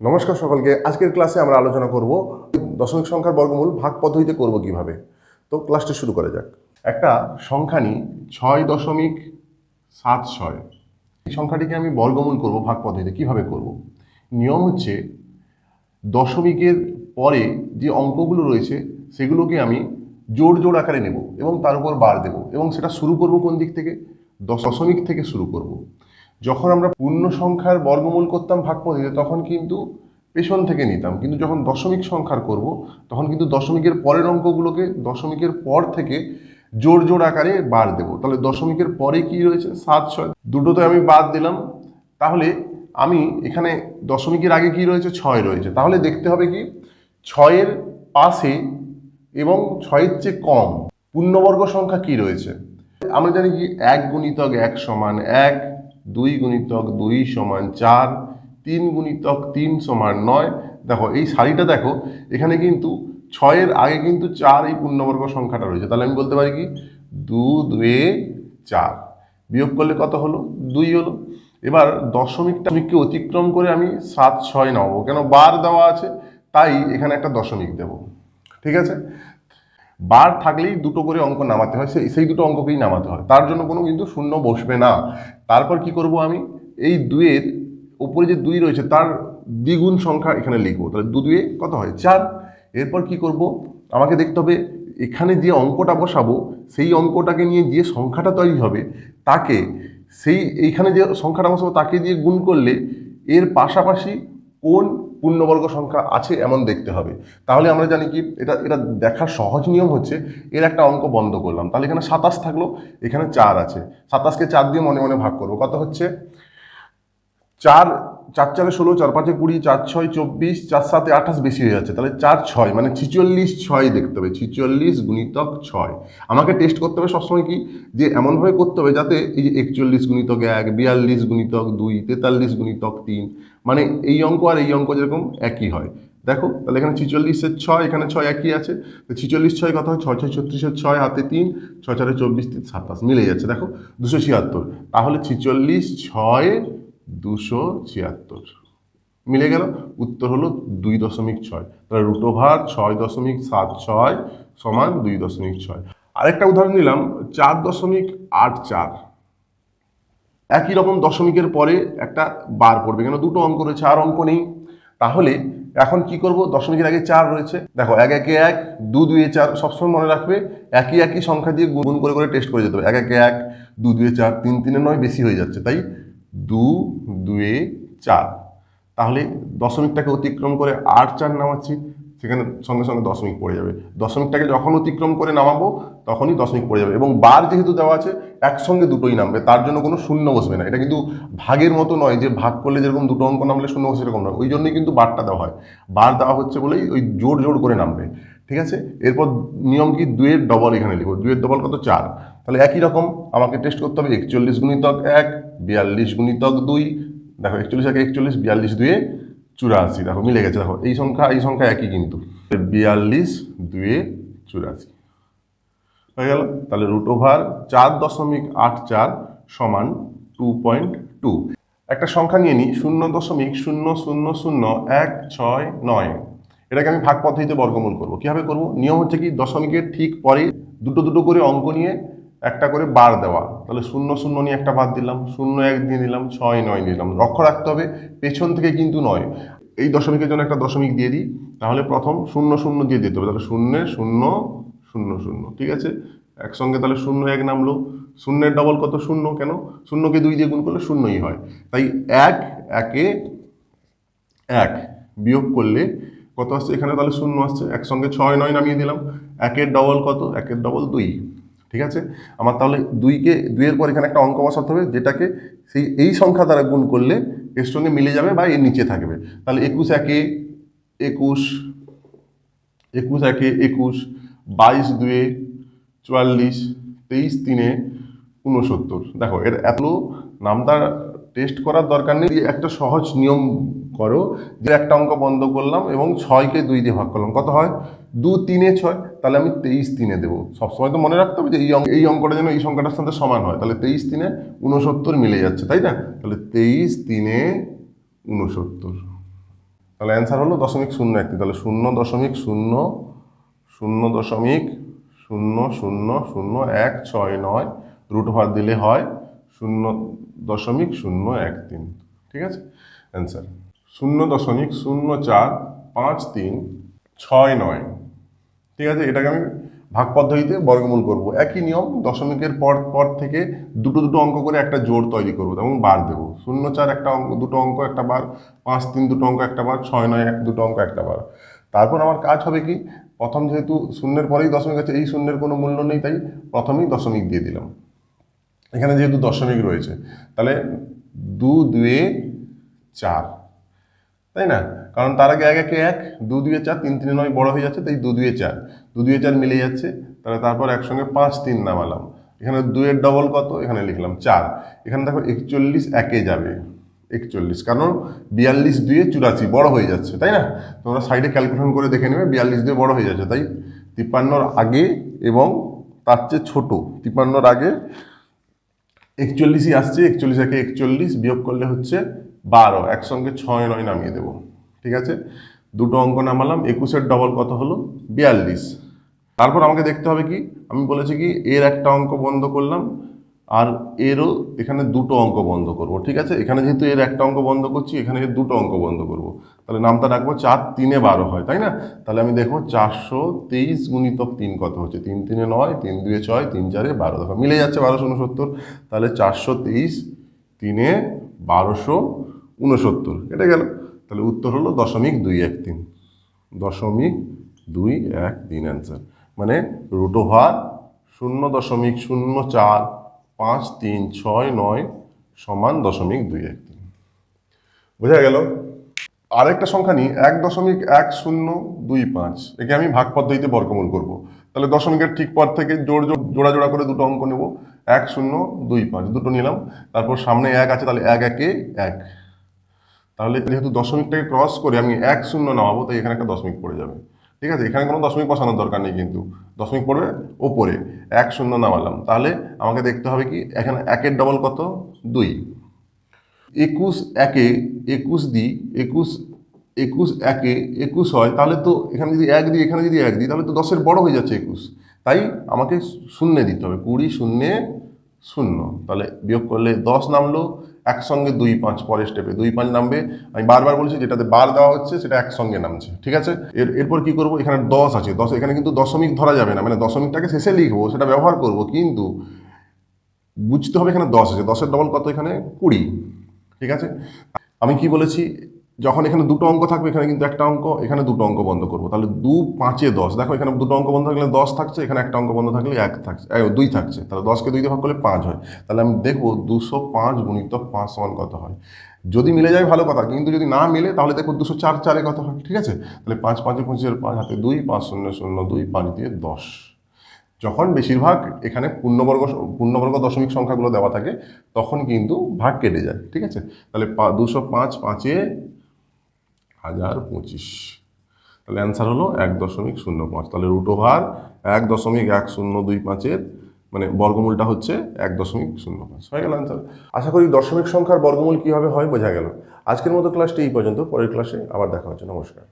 নমস্কার সকলকে। আজকের ক্লাসে আমরা আলোচনা করব দশমিক সংখ্যার বর্গমূল ভাগ পদ্ধতিতে করব কীভাবে। তো ক্লাসটি শুরু করা যাক। একটা সংখ্যা নিই, ছয় দশমিক সাত ছয়। এই সংখ্যাটিকে আমি বর্গমূল করব, ভাগ পদ্ধতিতে কীভাবে করব। নিয়ম হচ্ছে দশমিকের পরে যে অঙ্কগুলো রয়েছে, সেগুলোকে আমি জোর জোড় আকারে নেব এবং তার উপর বার দেব এবং সেটা শুরু করব কোন দিক থেকে? দশমিক থেকে শুরু করব। যখন আমরা পূর্ণ সংখ্যার বর্গমূল করতাম ভাগ পদ্ধতিতে তখন কিন্তু পেছন থেকে নিতাম। কিন্তু যখন দশমিক সংখ্যার করব, তখন কিন্তু দশমিকের পরের অঙ্কগুলোকে দশমিকের পর থেকে জোর জোড় আকারে বার দেব। তাহলে দশমিকের পরে কি রয়েছে? সাত, ছয়। দুটোতে আমি বাদ দিলাম। তাহলে আমি এখানে দশমিকের আগে কি রয়েছে? ছয় রয়েছে। তাহলে দেখতে হবে কি? ছয়ের পাশে এবং ছয়ের চেয়ে কম পূর্ণবর্গ সংখ্যা কি রয়েছে? আমরা জানি কি? এক গুণিতক এক সমান এক দুই গুণিতক দুই সমান চার, তিন গুণিতক তিন সমান নয়। দেখো, এই শাড়িটা দেখো, এখানে কিন্তু ছয়ের আগে কিন্তু চার এই পূর্ণবর্গ সংখ্যাটা রয়েছে। তাহলে আমি বলতে পারি কি? দু, দুয়ে চার। বিয়োগ করলে কত হলো? দুই হলো। এবার দশমিকটা দশমিককে অতিক্রম করে আমি সাত, ছয় নামাবো। কেন? বার দেওয়া আছে, তাই এখানে একটা দশমিক দেব। ঠিক আছে? বার থাকলেই দুটো করে অঙ্ক নামাতে হয় সেই সেই দুটো অঙ্ককেই নামাতে হয়। তার জন্য কোনো কিন্তু শূন্য বসবে না। তারপর কি করব আমি? এই দুয়ের উপরে যে দুই রয়েছে, তার দ্বিগুণ সংখ্যা এখানে লিখব। তাহলে দু দুয়ে কত হয়? চার। এরপর কি করব? আমাকে দেখতে হবে, এখানে যে অঙ্কটা বসাবো, সেই অঙ্কটাকে নিয়ে যে সংখ্যাটা তৈরি হবে, তাকে সেই এইখানে যে সংখ্যাটা বসাবো, তাকে দিয়ে গুণ করলে এর পাশাপাশি কোন পূর্ণবর্গ সংখ্যা আছে এমন দেখতে হবে। তাহলে আমরা জানি কি, এটা এটা দেখার সহজ নিয়ম হচ্ছে এর একটা অঙ্ক বন্ধ করলাম। তাহলে এখানে সাতাশ থাকল, এখানে চার আছে। সাতাশকে চার দিয়ে মনে মনে ভাগ করব। কত হচ্ছে? চার চার চারে ষোলো, চার পাঁচে কুড়ি, চার ছয় চব্বিশ, চার সাতে আঠাশ বেশি হয়ে যাচ্ছে। তাহলে চার ছয় মানে ছিচল্লিশ ছয় দেখতে হবে। ছিচল্লিশ গুণিতক ছয়। আমাকে টেস্ট করতে হবে সবসময় কি? যে এমনভাবে করতে হবে যাতে এই যে একচল্লিশ গুণিতক এক, বিয়াল্লিশ গুণিতক দুই, তেতাল্লিশ গুণিতক তিন মানে এই অঙ্ক আর এই অঙ্ক যেরকম একই হয়। দেখো, তাহলে এখানে ছিচল্লিশের ছয়, এখানে ছয় একই আছে। তো ছিচল্লিশ ছয় কত হয়, ছয় ছয় ছত্রিশের ছয়, হাতে তিন, ছয় চারে চব্বিশ তিন সাতাশ, মিলে যাচ্ছে। দেখো, দুশো ছিয়াত্তর। তাহলে ছিচল্লিশ ছয় দুশো ছিয়াত্তর। মিলে গেল? উত্তর হলো দুই দশমিক ছয়। তাহলে রুট ওভার ছয় দশমিক সাত ছয় সমান দুই দশমিক ছয়। আরেকটা উদাহরণ নিলাম, চার দশমিক আট চার। একই রকম দশমিকের পরে একটা বার পড়বে, কেন দুটো অঙ্ক রয়েছে, আর অঙ্ক নেই। তাহলে এখন কি করব? দশমিকের আগে চার রয়েছে। দেখো, এক একে এক, দু দুয়ে চার, সবসময় মনে রাখবে, একই একই সংখ্যা দিয়ে গুণ করে করে টেস্ট করে যেতে হবে। এক একে এক, দু দুয়ে চার, তিন তিনে নয়, বেশি হয়ে যাচ্ছে। তাই দু, দুয়ে চার। তাহলে দশমিকটাকে অতিক্রম করে আট চার নামাচ্ছি, সেখানে সঙ্গে সঙ্গে দশমিক পড়ে যাবে। দশমিকটাকে যখন অতিক্রম করে নামাবো, তখনই দশমিক পড়ে যাবে এবং বার যেহেতু দেওয়া আছে, একসঙ্গে দুটোই নামবে, তার জন্য কোনো শূন্য বসবে না। এটা কিন্তু ভাগের মতো নয় যে ভাগ করলে যেরকম দুটো অঙ্ক নামলে শূন্য বসে সেরকম নয়। ওই জন্যই কিন্তু বারটা দেওয়া হয়। বার দেওয়া হচ্ছে বলেই ওই জোর জোর করে নামবে। ঠিক আছে? এরপর নিয়ম কি? দুয়ের ডবল এখানে লিখব দুয়ের ডবল কত? চার। তাহলে একই রকম, আমাকে টেস্ট করতে হবে একচল্লিশ গুণিতক এক বিয়াল্লিশ গুণিতক দুই, দেখো একচল্লিশ একে একচল্লিশ, বিয়াল্লিশ দুয়ে চুরাশি, দেখো মিলে গেছে, দেখো, এই সংখ্যা এই সংখ্যা একই কিন্তু। বিয়াল্লিশ দুয়ে চুরাশি। হয়ে গেল, তাহলে রুট ওভার চার দশমিক আট চার সমান টু পয়েন্ট টু একটা সংখ্যা নিয়ে নিই, শূন্য দশমিক শূন্য শূন্য শূন্য এক ছয় নয়। এটাকে আমি ভাগ পদ্ধতিতে বর্গমূল করব। কীভাবে করব? নিয়ম হচ্ছে কি, দশমিকের ঠিক পরে দুটো দুটো করে অঙ্ক নিয়ে একটা করে বার দেওয়া। তাহলে শূন্য শূন্য নিয়ে একটা বাদ দিলাম, শূন্য এক দিয়ে দিলাম ছয় নয় দিলাম লক্ষ্য রাখতে হবে, পেছন থেকে কিন্তু নয়। এই দশমিকের জন্য একটা দশমিক দিয়ে দিই, তাহলে প্রথম শূন্য শূন্য দিয়ে দিতে হবে। তাহলে শূন্যে শূন্য শূন্য শূন্য, ঠিক আছে? একসঙ্গে তাহলে শূন্য এক নামলো। শূন্যের ডবল কত শূন্য? কেন? শূন্যকে দুই দিয়ে গুণ করলে শূন্যই হয়। তাই এক, একে এক বিয়োগ করলে কত আসছে? এখানে তাহলে শূন্য আসছে। একসঙ্গে ছয় নয় নামিয়ে দিলাম। একের ডবল কত? একের ডবল দুই। ঠিক আছে? আমার তাহলে দুইকে, দুইয়ের পর এখানে একটা অঙ্ক বসাতে হবে, যেটাকে সেই, এই সংখ্যা দ্বারা গুণ করলে এর সঙ্গে মিলে যাবে বা এর নিচে থাকবে। তাহলে একুশ একে একুশ একুশ একে একুশ, বাইশ দুয়ে চুয়াল্লিশ, তেইশ তিনে ঊনসত্তর। দেখো, এর এত নামটা টেস্ট করার দরকার নেই। একটা সহজ নিয়ম করো যে একটা অঙ্ক বন্ধ করলাম এবং ছয়কে দুই দিয়ে ভাগ করলাম। কত হয়? দু, তিনে ছয়। তাহলে আমি তেইশ, তিনে দেবো। সবসময় তো মনে রাখতে হবে যে এই অঙ্ক, এই অঙ্কটা যেন এই সংখ্যাটার সাথে সমান হয়। তাহলে তেইশ, তিনে ঊনসত্তর মিলে যাচ্ছে, তাই না? তাহলে তেইশ, তিনে ঊনসত্তর। তাহলে অ্যান্সার হলো দশমিক শূন্য একটি। তাহলে শূন্য দশমিক শূন্য শূন্য দশমিক শূন্য শূন্য শূন্য, এক, ছয়, নয় রুট ওভার দিলে হয় শূন্য দশমিক শূন্য এক তিন। ঠিক আছে? অ্যান্সার শূন্য দশমিক শূন্য চার পাঁচ তিন ছয় নয়। ঠিক আছে? এটাকে আমি ভাগ পদ্ধতিতে বর্গমূল করব। একই নিয়ম, দশমিকের পর পর থেকে দুটো দুটো অঙ্ক করে একটা জোর তৈরি করব এবং বার দেবো। শূন্য চার একটা অঙ্ক, দুটো অঙ্ক একটা বার, পাঁচ তিন দুটো অঙ্ক একটা বার, ছয় নয় এক দুটো অঙ্ক একটা বার। তারপর আমার কাজ হবে কি? প্রথম যেহেতু শূন্যের পরেই দশমিক আছে, এই শূন্যের কোনো মূল্য নেই, তাই প্রথমেই দশমিক দিয়ে দিলাম। এখানে যেহেতু দশমিক রয়েছে, তাহলে দু, দুয়ে চার, তাই না? কারণ তার আগে এক, একে, এক, দু, দুয়ে চার, তিন, তিনে নয় বড় হয়ে যাচ্ছে, তাই দু, দুয়ে চার। দু, দুয়ে চার মিলে যাচ্ছে, তাহলে তারপর একসঙ্গে পাঁচ, তিন নামালাম। এখানে দুয়ের ডবল কত? এখানে লিখলাম চার। এখানে দেখো একচল্লিশ একে যাবে, একচল্লিশ। কারণ বিয়াল্লিশ দুয়ে চুরাশি, বড় হয়ে যাচ্ছে, তাই না? তোমরা সাইডে ক্যালকুলেশন করে দেখে নেবে, বিয়াল্লিশ দুয়ে বড় হয়ে যাচ্ছে। তাই তিপ্পান্নর আগে এবং তার চেয়ে ছোটো, তিপ্পান্নর আগে একচল্লিশই আসছে, একচল্লিশ একে একচল্লিশ বিয়োগ করলে হচ্ছে বারো, একসঙ্গে ছয়, নয় নামিয়ে দেব। ঠিক আছে? দুটো অঙ্ক নামালাম, একুশের ডবল কত হলো? বিয়াল্লিশ। তারপর আমাকে দেখতে হবে কি? আমি বলেছি কি, এর একটা অঙ্ক বন্ধ করলাম আর এরও এখানে দুটো অঙ্ক বন্ধ করব, ঠিক আছে? এখানে যেহেতু এর একটা অঙ্ক বন্ধ করছি, এখানে দুটো অঙ্ক বন্ধ করব। তাহলে নামটা রাখব, চার তিনে বারো হয়, তাই না? তাহলে আমি দেখব চারশো তেইশ গুণিতক তিন কত হচ্ছে? তিন তিনে নয়, তিন দুয়ে ছয়, তিন চারে বারো। দেখো, মিলে যাচ্ছে বারোশো উনসত্তর। তাহলে চারশো তেইশ তিনে বারোশো উনসত্তর। এটা গেল। তাহলে উত্তর হলো দশমিক দুই এক তিন। দশমিক দুই এক তিন অ্যান্সার মানে রুট ওভার শূন্য দশমিক শূন্য চার পাঁচ তিন ছয় নয় সমান দশমিক দুই এক তিন। বোঝা গেল? আরেকটা সংখ্যা নিই, এক দশমিক এক শূন্য দুই পাঁচ। একে আমি ভাগ পদ্ধতিতে বর্গমূল করব। তাহলে দশমিকের ঠিক পর থেকে জোর জোড়, জোড়া করে দুটো অঙ্ক নেব। এক শূন্য দুই পাঁচ, দুটো নিলাম। তারপর সামনে এক আছে, তাহলে এক একে এক। তাহলে যেহেতু দশমিকটাকে ক্রস করে, আমি এক শূন্য নামাবো, তাই এখানে একটা দশমিক পড়ে যাবে। ঠিক আছে? এখানে কোনো দশমিক বসানোর দরকার নেই কিন্তু। দশমিক পড়বে ওপরে। এক শূন্য নামালাম। তাহলে আমাকে দেখতে হবে কি? এখানে একের ডবল কত? দুই। একুশ একে একুশ দিই একুশ একুশ একে একুশ হয়। তাহলে তো এখানে যদি এক দিই, এখানে যদি এক দিই, তাহলে তো দশের বড় হয়ে যাচ্ছে একুশ। তাই আমাকে শূন্যে দিতে হবে। কুড়ি শূন্যে শূন্য। তাহলে বিয়োগ করলে দশ নামলো একসঙ্গে দুই পাঁচ পরের স্টেপে দুই পাঁচ নামবে। আমি বারবার বলছি, যেটাতে বার দেওয়া হচ্ছে, সেটা একসঙ্গে নামছে। ঠিক আছে? এর, এরপর কি করব? এখানে দশ আছে। দশ, এখানে কিন্তু দশমিক ধরা যাবে না। মানে দশমিকটাকে শেষে লিখব, সেটা ব্যবহার করব। কিন্তু বুঝতে হবে এখানে দশ আছে। দশের ডবল কত এখানে? কুড়ি। ঠিক আছে? আমি কি বলেছি? যখন এখানে দুটো অঙ্ক থাকবে, এখানে কিন্তু একটা অঙ্ক, এখানে দুটো অঙ্ক বন্ধ করব। তাহলে দু পাঁচে দশ। দেখো, এখানে দুটো অঙ্ক বন্ধ থাকলে দশ থাকছে, এখানে একটা অঙ্ক বন্ধ থাকলে এক থাকছে দুই থাকছে। তাহলে দশকে দুই দিয়ে ভাগ করলে পাঁচ হয়। তাহলে আমি দেখব দুশো পাঁচ গুণিত পাঁচ সমান কত হয়? যদি মিলে যায় ভালো কথা, কিন্তু যদি না মিলে, তাহলে দেখো দুশো চার চারে কত হয়, ঠিক আছে? তাহলে পাঁচ পাঁচে পঁচিশের পাঁচ হাতে দুই, পাঁচ শূন্য শূন্য দুই পাঁচ দিয়ে দশ। যখন বেশিরভাগ এখানে পূর্ণবর্গ পূর্ণবর্গ দশমিক সংখ্যাগুলো দেওয়া থাকে, তখন কিন্তু ভাগ কেটে যায়, ঠিক আছে? তাহলে দুশো পাঁচ পাঁচে হাজার পঁচিশ। তাহলে অ্যান্সার হলো এক দশমিক শূন্য পাঁচ। তাহলে রুট ওভার এক দশমিক এক শূন্য দুই পাঁচের মানে বর্গমূলটা হচ্ছে এক দশমিক শূন্য পাঁচ। হয়ে গেল অ্যান্সার আশা করি দশমিক সংখ্যার বর্গমূল কীভাবে হয় বোঝা গেল। আজকের মতো ক্লাসটি এই পর্যন্ত। পরের ক্লাসে আবার দেখা হচ্ছে। নমস্কার।